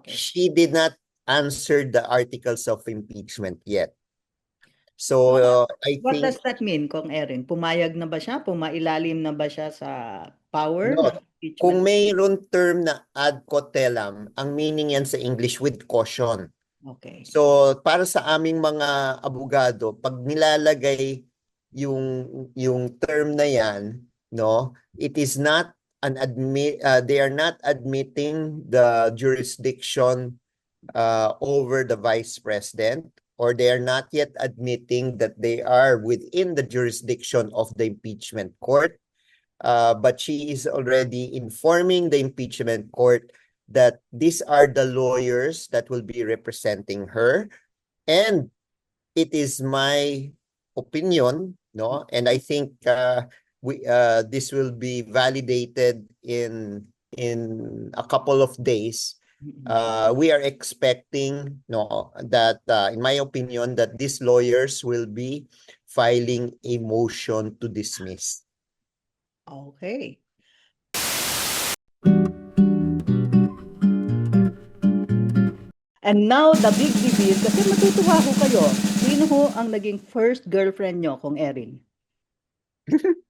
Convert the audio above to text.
Okay. she did not answer the articles of impeachment yet. So uh, I What think does that mean, Kong Erin? Pumayag na ba siya? Pumailalim na ba siya sa power No, ng impeachment? kung mayroon term na ad cotelum, ang meaning yan sa English with caution. Okay. So para sa aming mga abogado, pag nilalagay yung yung term na yan, no, it is not an admit uh, they are not admitting the jurisdiction uh, over the vice president or they are not yet admitting that they are within the jurisdiction of the impeachment court. Uh, but she is already informing the impeachment court that these are the lawyers that will be representing her. And it is my opinion, no, and I think uh, we uh, this will be validated in in a couple of days. Mm-mm. Uh, we are expecting, no, that uh, in my opinion, that these lawyers will be filing a motion to dismiss. Okay. And now, the big reveal, kasi matutuwa ko kayo. Sino ho ang naging first girlfriend nyo, Kong Erin?